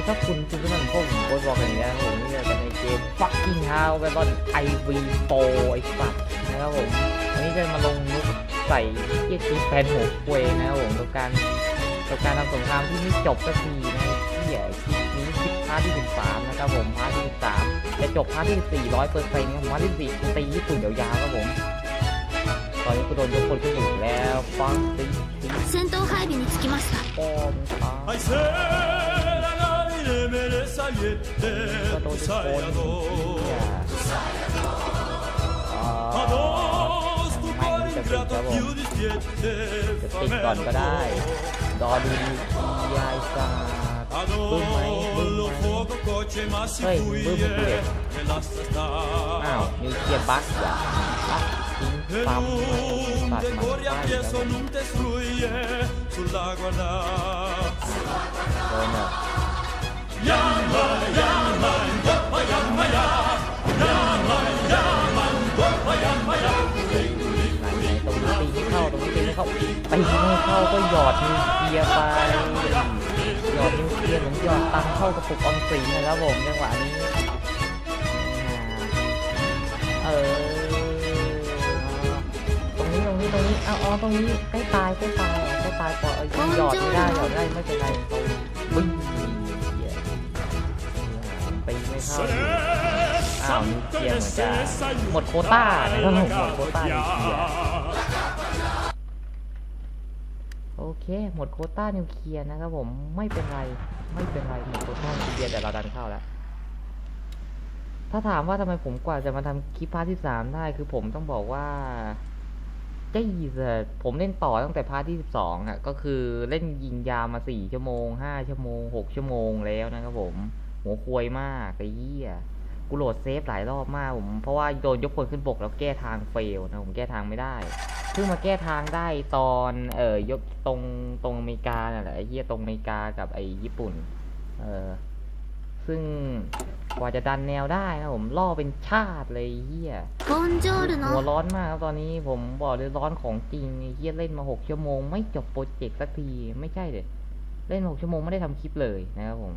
ดีครับคุณคุณผู้ชมผมโค้ดบอกกันอีกแล้วผมนี่กันในเกม fucking how ไปบอล IV Pro ไอ้สัตว์นะครับผมวันนี้จะมาลงมุกใส่เกียร์จีแฟนหัวควยนะครับผมกับการกับการทำสงครามที่ไม่จบสักทีนะที่ใหญ่คลิปนี้คลิปพาร์ทที่13นะครับผมพาร์ทที่13จะจบพาร์ทที่400เปอร์เซ็นต์ครับผมพาร์ทที่4ตีญี่ปุ่นยาวๆครับผม ตอนนี้กูโดนยกคนขึ้นอยู่แล้วฟังตีตี 戦闘配備につきました ทุกคนไม่จะปิดครับผมจะปิดก่อนก็ได้รอดูยายซาบึ้มไหมบึ้มไหมเฮ้ยบึ้มเด็ดอ้าวนิวเคลียร์บัคเหราบัคทิ้งปั๊มปัดมันได้โดนเย Yamba, เข้าตรงนี้ตีไม่เข้าตีไม่เข้าก็หยอดนิวเคลียร์ไปหยอดนิวเคลียร์เหมือนหยอดตังเข้ากระปุกออมสินเลยครับผมจังหวะนี้เออตรงนี้ตรงนี้ตรงนี้เอาอ๋อตรงนี้ใกล้ตายใกล้ตายใกล้ตายพอเอาหยอดไม่ได้หยอดได้ไม่เป็นไร เข้าอ้าวนิวเคลียร์เหมือนจะหมดโคต้านะครับผมหมดโคต้านิวเคลียร์โอเค หมดโคต้านิวเคลียร์นะครับผมไม่เป็นไรไม่เป็นไรหมดโคต้านิวเคลียร์แต่เราดันเข้าแล้วถ้าถามว่าทำไมผมกว่าจะมาทำคลิปพาร์ทที่สามได้คือผมต้องบอกว่าจี้เสผมเล่นต่อตั้งแต่พาร์ทที่สิบสองอะก็คือเล่นยิงยามาสี่ชั่วโมงห้าชั่วโมงหกชั่วโมงแล้วนะครับผม หัวควยมากไอ้เหี้ยกูโหลดเซฟหลายรอบมากผมเพราะว่าโดนยกคนขึ้นบกแล้วแก้ทางเฟลนะผมแก้ทางไม่ได้เพิ่งมาแก้ทางได้ตอนเอ่อยกตรงตรงอเมริกาน่ะแหละไอ้เหี้ยตรงอเมริกากับไอ้ญี่ปุ่น เออซึ่งกว่าจะดันแนวได้นะผมล่อเป็นชาติเลยเหี้ยหัวร้อนมากตอนนี้ผมบอกเลยร้อนของจริงเหี้ยเล่นมาหกชั่วโมง ไม่จบโปรเจกต์สักทีไม่ใช่เด็ยเล่นหกชั่วโมงไม่ได้ทำคลิปเลยนะครับผม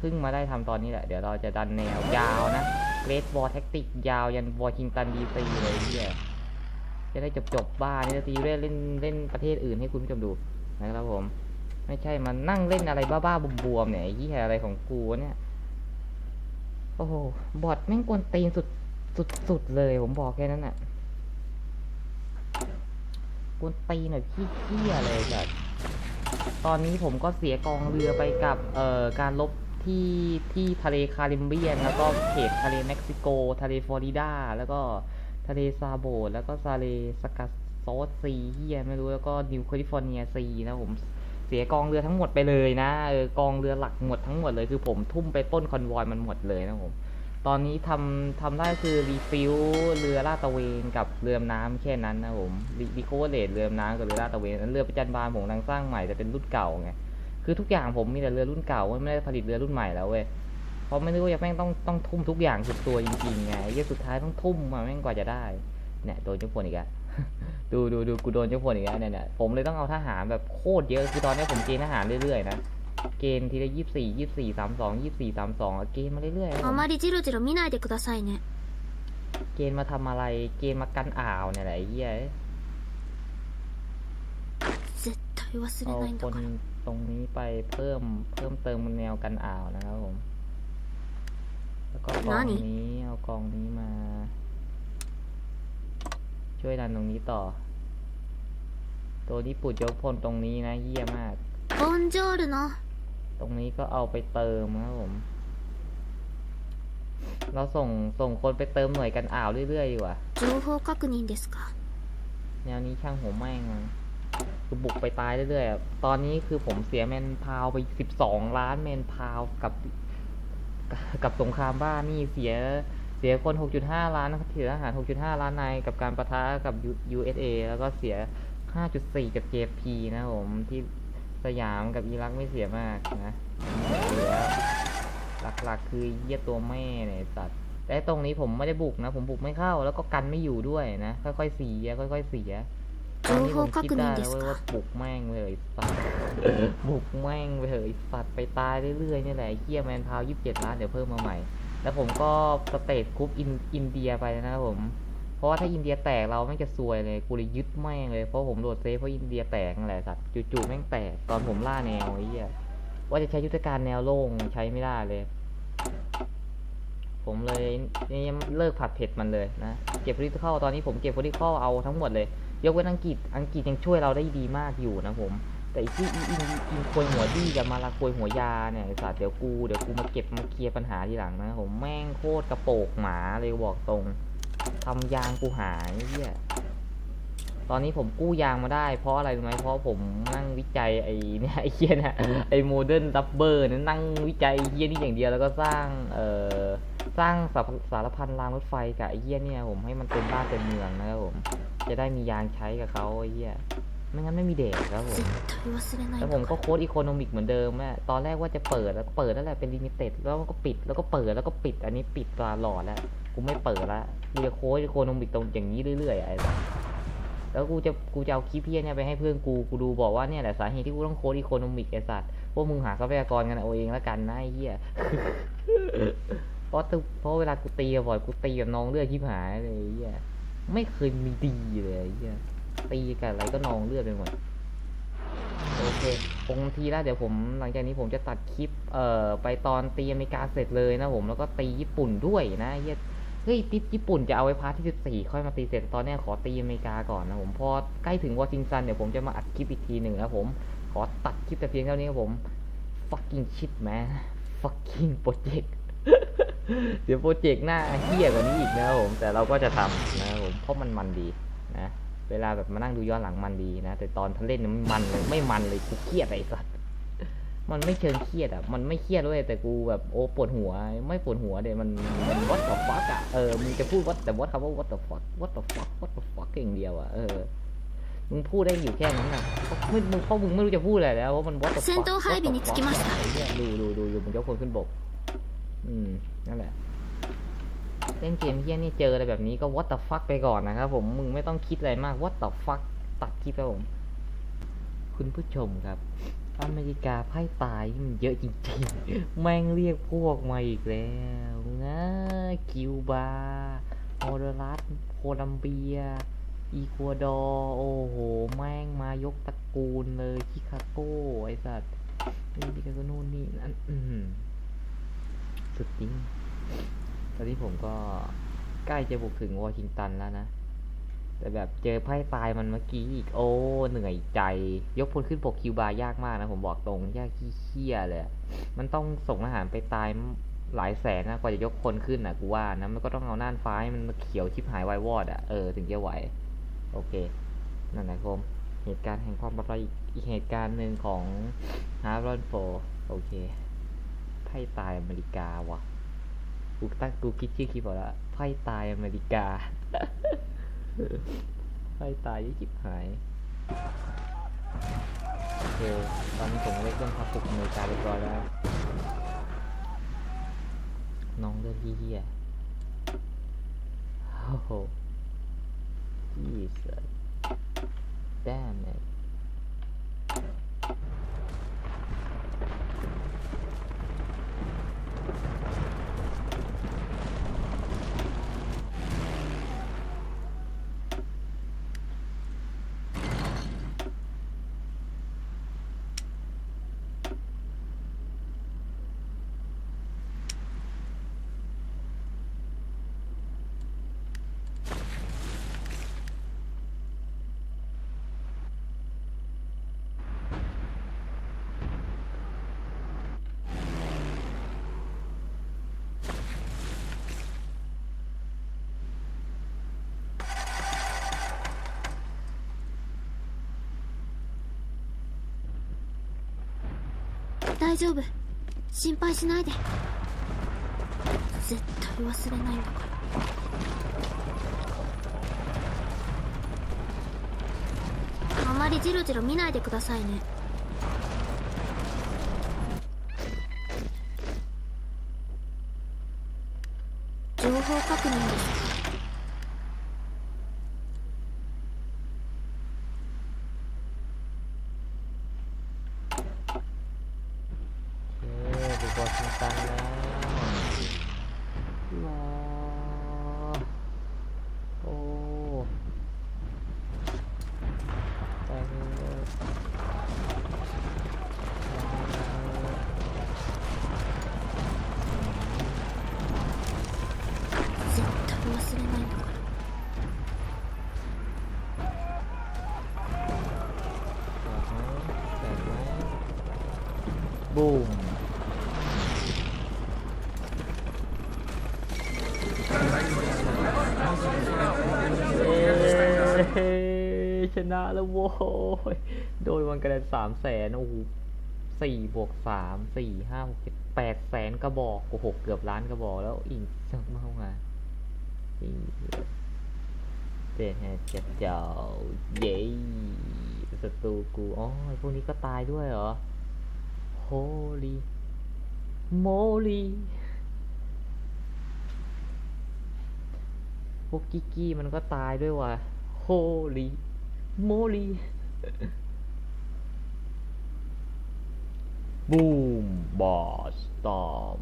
เพิ่งมาได้ทำตอนนี้แหละ เดี๋ยวเราจะดันแนวยาวนะเกรดบอลแท็กติกยาวยันวอชิงตันดีซีเลยเฮียจะได้จบจบบ้านนี่จะตีเล่นเล่นเล่นประเทศอื่นให้คุณผู้ชมดูนะครับผม ไม่ใช่มานั่งเล่นอะไรบ้าๆบวมๆเนี่ยไอ้เหียอะไรของกูเนี่ยโอ้โหบอทแม่งกวนตีนสุดสุดสุดเลย ผมบอกแค่นั้นน่ะกวนตีนหน่อยพี่เฮียเลยแบบตอนนี้ผมก็เสียกองเรือไปกับเอ่อการลบ ที่ที่ทะเลคาริบเบียน แล้วก็เขตทะเลเม็กซิโก ทะเลฟลอริดา แล้วก็ทะเลซาโบดแล้วก็ทะเลสกัสโซซีเฮียไม่รู้แล้วก็นิวแคลิฟอร์เนียซีนะผมเสียกองเรือทั้งหมดไปเลยนะเออกองเรือหลักหมดทั้งหมดเลยคือผมทุ่มไปต้นคอนวอยมันหมดเลยนะผมตอนนี้ทำทำได้คือรีฟิลเรือลาดตะเวนกับเรือน้ำแค่นั้นนะผมรีโคเวอร์เลเรือน้ำกับเรือลาดตะเวนนั้นเรือประจันบานผมกำลังสร้างใหม่แต่เป็นรุ่นเก่าไง คือทุกอย่างผมมีแต่เรือรุ่นเก่าเว้ยไม่ได้ผลิตเรือรุ่นใหม่แล้วเว้ยเพราะไม่รู้ว่าแม่งต้องต้องทุ่มทุกอย่างสุดตัวจริงๆไงไอ้เหี้ยสุดท้ายต้องทุ่มมาแม่งกว่าจะได้เนี่ยโดนเจ้าพลอีกแล้ว ดูดูดูกูโดนเจ้าพลอีกแล้วเนี่ยเนี่ยผมเลยต้องเอาทหารแบบโคตรเยอะคือตอนนี้ผมเกณฑ์ทหารเรื่อยๆนะเกณฑ์ทีละยี่สี่ยี่สี่สามสองยี่สี่สามสองเกณฑ์มาเรื่อยๆครับผม あまりジロジロ見ないでくださいね เกณฑ์มาทำอะไร เกณฑ์มากันอ่าวเนี่ยแหละไอ้เหี้ย 絶対忘れ เอา ないん ค だ น から ต รงนี้ไปเพิ่มเพิ่มเติมแนวกันอ่าวนะครับผม แล้วก็กองนี้เอากองนี้มา ช่วยดันตรงนี้ต่อ ตัวที่ปุดยกพลตรงนี้นะเยี่ยมมากบอนจอร์เนาะตรงนี้ก็เอาไปเติมครับผม เราส่งส่งคนไปเติมหน่วยกันอ่าวเรื่อยๆดีกว่าะแนวนี้ช่างหัวแม่งมัน คือบุกไปตายเรื่อยๆตอนนี้คือผมเสียแมนพาวไปสิบสองล้านแมนพาวกับกับสงครามบ้านนี่เสียเสียคน 6.5 ล้านนะครับเสียทหาร 6.5 ล้านนายกับการประทะกับ USA แล้วก็เสีย 5.4 กับ JP นะผม ที่สยามกับอิรักไม่เสียมากนะเหลือหลักๆ คือเยี่ยตัวแม่เนี่ยสัตว์แต่ตรงนี้ผมไม่ได้บุกนะ ผมบุกไม่เข้า แล้วก็กันไม่อยู่ด้วยนะ ค่อยๆเสียค่อยๆเสีย ตอนนี้ผมคิดได้แล้วเว้ยว่าบุกแม่งเลยสัตว์บุกแม่งไปเถอะไอ้ตไปตายเรื่อยๆนี่แหละเฮียแมนพาวยี่บเจ็ดล้านเดี๋ยวเพิ่มมาใหม่ แล้วผมก็สเตทคุปปอินอินเดียไปนะผม เพราะว่าถ้าอินเดียแตกเราไม่จะซวยเลยกูเลยยึดแม่งเลยเพราะผมโหลดเซฟเพราะอินเดียแตกนั่นแหละสัตว์จู่ๆแม่งแตกตอนผมล่าแนวไอ้เหี้ยว่าจะใช้ยุทธการแนวโล่งใช้ไม่ได้เลย ผมเลยนี่เลิกผัดเผ็ดมันเลยนะเก็บพลิทเค้าตอนนี้ผมเก็บพลิทเค้าเอาทั้งหมดเลย ยกเว้นอังกฤษ อังกฤษยังช่วยเราได้ดีมากอยู่นะผม แต่อีที่อินอินอินควยหัวดีกับมาลาควยหัวยาเนี่ยไอ้สัตว์เดี๋ยวกูเดี๋ยวกูมาเก็บมาเคลียร์ปัญหาทีหลังนะผมแม่งโคตรกระโปกหมาเลยบอกตรงทำยางกูหายเฮียตอนนี้ผมกู้ยางมาได้ เพราะอะไรรู้ไหมเพราะผมนั่งวิจัยไอ้เนี่ยไอ้เฮียนี่ยไอ้โมเดิร์นดับเบิลเนี่ยนั่งวิจัยไอ้เฮียนี่อย่างเดียวแล้วก็สร้างเอ่อสร้างสารสารพันรางรถไฟกับไอ้เฮียเนี่ยผมให้มันเต็มบ้านเต็มเมืองนะครับผม จะได้มียางใช้กับเขาไอ้เหี้ยไม่งั้นไม่มีเด็กครับผมแล้วผมก็โค้ดอีโคโนมิกเหมือนเดิมแม่ตอนแรกว่าจะเปิดแล้วก็เปิดแล้วแหละเป็นลิมิเต็ดแล้วก็ปิดแล้วก็เปิดแล้วก็ปิดอันนี้ปิดตาหลอดแล้วกูไม่เปิดละกูจะโค้ดอีโคโนมิกตรงอย่างนี้เรื่อยๆไอ้แล้วกูจะกูจะเอาคลิปเพี้ยเนี่ยไปให้เพื่อนกูกูดูบอกว่าเนี่ยแหละสาเหตุที่กูต้องโค้ดอีโคโนมิกไอ้สัตว์พวกมึงหาทรัพยากรกันเอาเองแล้วกันนะไอ้เหี้ยเพราะเพราะเวลากูตีบ่อยกูตีแบบน้องเลือดที่ผายเลยไอ้เหี้ย ไม่เคยมีดีเลยไอ้เหี้ยตีกับอะไรก็นองเลือดไปหมดโอเคคงทีแล้วเดี๋ยวผมหลังจากนี้ผมจะตัดคลิป เอ่อ ไปตอนตีอเมริกาเสร็จเลยนะผมแล้วก็ตีญี่ปุ่นด้วยนะเฮียเฮ้ยติญี่ปุ่นจะเอาไว้พาร์ทที่ 14 ค่อยมาตีเสร็จตอนนี้ขอตีอเมริกาก่อนนะผมพอใกล้ถึงวอชิงตันเดี๋ยวผมจะมาอัดคลิปอีกทีหนึ่งนะผม ขอตัดคลิปแต่เพียงเท่านี้ครับผม fucking shit man fucking project เดี๋ยวโปรเจกต์หน้าเฮี้ยกว่านี้อีกนะครับผมแต่เราก็จะทำนะครับผมเพราะมันมันดีนะเวลาแบบมานั่งดูย้อนหลังมันดีนะ แต่ตอนเล่นมันมันเลยไม่มันเลยกูเครียดไอ้สัสมันไม่เชิงเครียดอะ มันไม่เครียดด้วยแต่กูแบบโอ้ปวดหัว ไม่ปวดหัวเดี๋ยมันมันวัดต่อฟักอะเออมึงจะพูดวัดแต่วัดคำว่าวัดต่อฟักวัดต่อฟักวัดต่อฟักอย่างเดียวอะเออมึงพูดได้อยู่แค่นั้นนะไม่มึงเพราะมึงไม่รู้จะพูดอะไรแล้วเพราะมันวัดต่อฟักดูดูดูมึงยกคนขึ้นบก อืม นั่นแหละ เล่นเกมเฮี้ยนี่เจออะไรแบบนี้ก็ what the fuck ไปก่อนนะครับผม มึงไม่ต้องคิดอะไรมาก what the fuck ตัดคลิปครับผม คุณผู้ชมครับ อเมริกาไพ่ตายมันเยอะจริงๆ แม่งเรียกพวกมาอีกแล้วนะคิวบาฮอร์รัสโคลัมเบีย อีกัวดอร์โอ้โห แม่งมายกตระกูลเลยชิคาโกไอสัตว์นี่ชิคาโกนู่นนี่นั่น สุดจริง ตอนนี้ผมก็ใกล้จะบุกถึงวอชิงตันแล้วนะ แต่แบบเจอไพ่ตายมันเมื่อกี้อีก โอ้ เหนื่อยใจ ยกพลขึ้นปกคิวบาร์ยากมากนะ ผมบอกตรง ยากขี้เคี้ยเลย มันต้องส่งทหารไปตายหลายแสนนะ กว่าจะยกคนขึ้นอะกูว่านะ มันก็ต้องเอาน่านฟ้าให้มันเขียวชิบหายวายวอดอะ เออ ถึงจะไหว โอเค นั่นแหละครับเหตุการณ์แห่งความปลอดภัยอีกเหตุการณ์หนึ่งของฮาร์รอนโฟโอเค พ่ตายอเมริกาวะกูตั้งกูคิดชื่อคลิปเอาละไพ่ตายอเมริกาไพ่ตายยี่จิบหายโอเคตอนนี้ผมเล็กเรื่องพับปุกอเมริกาเรียบร้อยแล้ว น้องเลือดเฮียโอ้โห Jesus damn it 大丈夫。心配しないで。絶対忘れないんだから。あまりジロジロ見ないでくださいね。情報確認です。 ชนะแล้วโว้ย โดยวันกระเด็นสามแสนโอ้โหสี่บวกสามสี่ห้าหกเจ็ดแปดแสนกระบอกโอ้โหเกือบล้านกระบอกแล้วอีกสักเมื่อไงเจ็ดแฮเจ็ดเจ้าเย้ศัตรูกูอ๋อพวกนี้ก็ตายด้วยเหรอ holy moly พวกกิกกี้มันก็ตายด้วยว่ะ holy moly บูมบอสตอม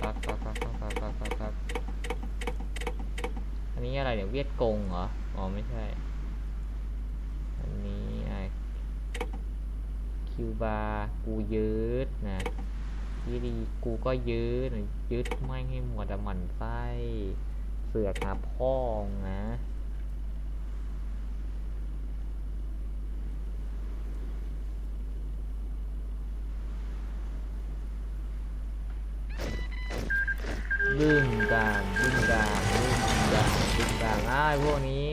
ครับครับครับครับครับครับครับอันนี้อะไรเนี่ยเวียดกงเหรอ อ๋อ ไม่ใช่ อันนี้ไอคิวบากูยืดนะ ยี่ดีกูก็ยืดนะยืดไม่ให้หมดอะหมันไส้เสือกหาพ่องนะบึ้งกลางบึ้งกลางบึ้งกลางบึ้งกลางอ้าพวกนี้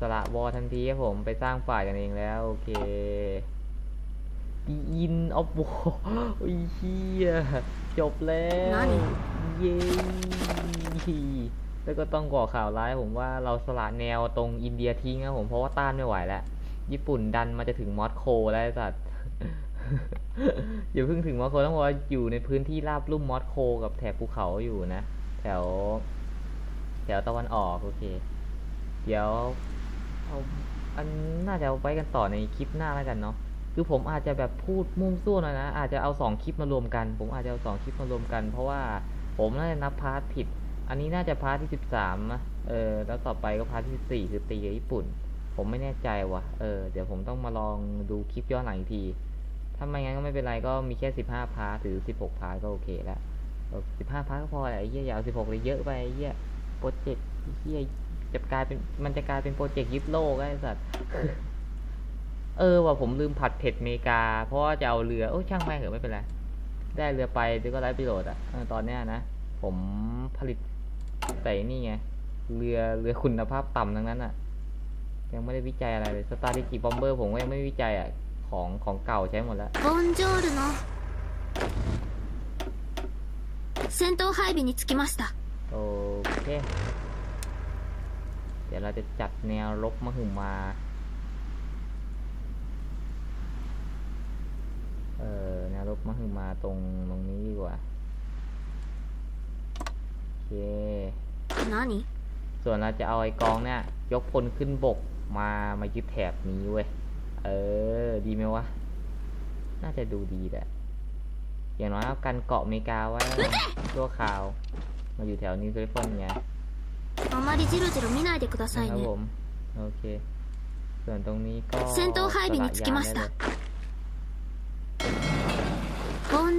สละบอทันทีครับผมไปสร้างฝ่ายกันเองแล้ว โอเค ดีอินออฟโวโอ้ยเฮียจบแล้ว何เย้แล้วก็ต้องก่อข่าวร้ายผมว่าเราสละแนวตรงอินเดียทิ้งครับผมเพราะว่าต้านไม่ไหวแล้ว ญี่ปุ่นดันมาจะถึงมอสโกแล้วไอ้สัตว์อย่าเพิ่งถึงมอสโกต้องบอกว่าอยู่ในพื้นที่ราบลุ่มมอสโกกับแถบภูเขาอยู่นะ แถว แถวตะวันออกโอเค เดี๋ยวเอาอันน่าจะเอาไว้กันต่อในคลิปหน้าแล้วกันเนาะ คือผมอาจจะแบบพูดมุ่งซั่วหน่อยนะ อาจจะเอาสองคลิปมารวมกัน ผมอาจจะเอาสองคลิปมารวมกัน เพราะว่าผมน่าจะนับพาร์ทผิด อันนี้น่าจะพาร์ทที่สิบสามนะเออ แล้วต่อไปก็พาร์ทที่สิบสี่คือตีญี่ปุ่น ผมไม่แน่ใจว่ะ เออ เดี๋ยวผมต้องมาลองดูคลิปย้อนหลังอีกทีถ้าไม่งั้นก็ไม่เป็นไร ก็มีแค่สิบห้าพาร์ทหรือสิบหกพาร์ทก็โอเคแล้วสิบห้าพาร์ทก็พอแหละไอ้เหี้ยอย่าเอาสิบหกเลยเยอะไปไอ้เหี้ยโปรเจกต์ไอ้เหี้ยจะกลายเป็น มันจะกลายเป็นโปรเจกต์ยึดโลกไอ้สัตว์ เออว่ะผมลืมผัดเผ็ดเมกา เพราะว่าจะเอาเรือโอ้ยช่างแม่งเหอะไม่เป็นไร ได้เรือไปเดี๋ยวก็ไร้ประโยชน์อ่ะเออตอนเนี้ยนะ ผมผลิตแต่นี่ไง เรือเรือคุณภาพต่ำทั้งนั้นอ่ะ ยังไม่ได้วิจัยอะไรเลยสตาร์ดิจิบอมเบอร์ผมก็ยังไม่วิจัยอ่ะ ของของเก่าใช้หมดแล้ว ボンジョールノ戦闘配備につきました โอเค เดี๋ยวเราจะจัดแนวรบมหึมา เออแนวรบมหึมาตรงตรงนี้ดีกว่า โอเค 何 ส่วนเราจะเอาไอ้กองเนี่ย ยกพลขึ้นบกมา มายึดแถบนี้เว้ย เออ ดีไหมวะ น่าจะดูดีแหละ อย่างน้อยเอากันเกาะอเมริกาไว้ชั่วคราว มาอยู่แถวนิวแคลิฟอร์เนีย あまりジロジロ見ないでくださ นะ い ครับ ね ผม โอเค ส่วนตรงนี้ก็ 戦闘配備につきました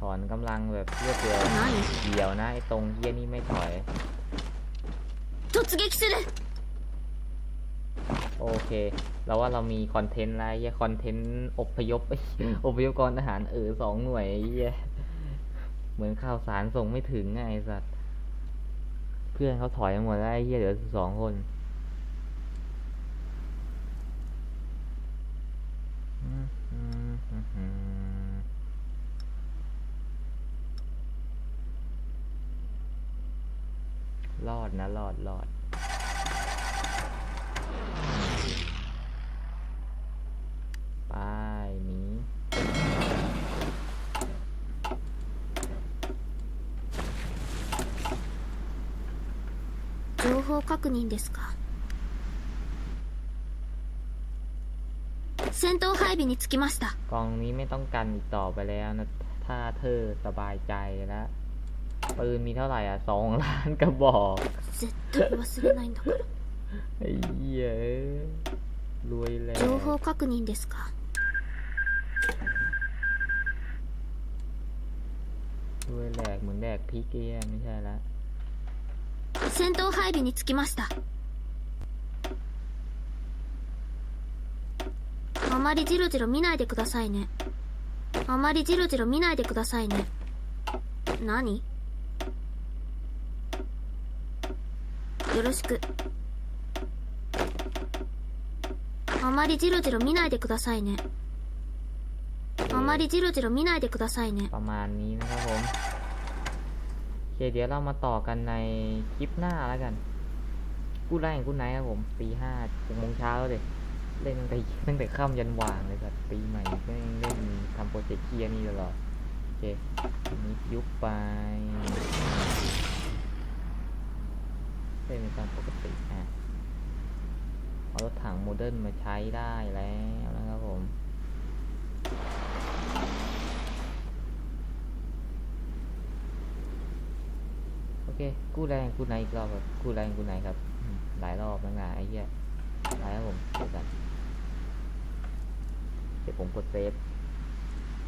ถอนกำลังแบบเพื่อดเดี่วเดียวนะไอ้ตรงเฮียนี่ไม่ถอยโอเค เราว่าเรามีคอนเทนต์แล้วเฮียคอนเทนต์อพยพอพยพกรทหารเออสองหน่วยเฮียเหมือนข่าวสารส่งไม่ถึงไงสัตว์ เพื่อนเขาถอยหมดแล้วเฮียเหลือสองคน รอดรอด ไปหนี 情報確認ですか 戦闘配備につきました กองนี้ไม่ต้องกันอีกต่อไปแล้วนะ ถ้าเธอสบายใจแล้ว ปืนมีเท่าไหร่อ่ะสองล้านกระบอก 絶対忘れないんだから ไอ้เหี้ยเอ้ยรวยแล้ว 情報確認ですか รวยแหลกเหมือนแดกพริกเกี้ยไม่ใช่ละ 戦闘配備につきましたあまりジロジロ見ないでくださいねあまりジロジロ見ないでくださいね何 よろしくあまりジロジロ見ないでくださいねあまりジロジロ見ないでくださいね ประมาณนี้นะครับผมโอเคเดี๋ยวเรามาต่อกันในคลิปหน้าแล้วกัน กูไล่กูไหนครับผมตีห้าหกโมงเช้าเลยเล่นตั้งแต่ตั้งแต่ค่ำยันว่างเลยแบบปีใหม่ก็ยังเล่นทำโปรเจกต์เคลียร์นี่ตลอดโอเคอันนี้ยุบไป เป็นตามปกติอะเอารถถังโมเดิร์นมาใช้ได้แล้วนะครับผมโอเคกู้แรงกู้ไหนอีกรอบครับกู้แรงกู้ไหนครับ หลายรอบแล้วนะไอ้เหี้ยหลายครับผมเดี๋ยวกันเดี๋ยวผมกดเซฟ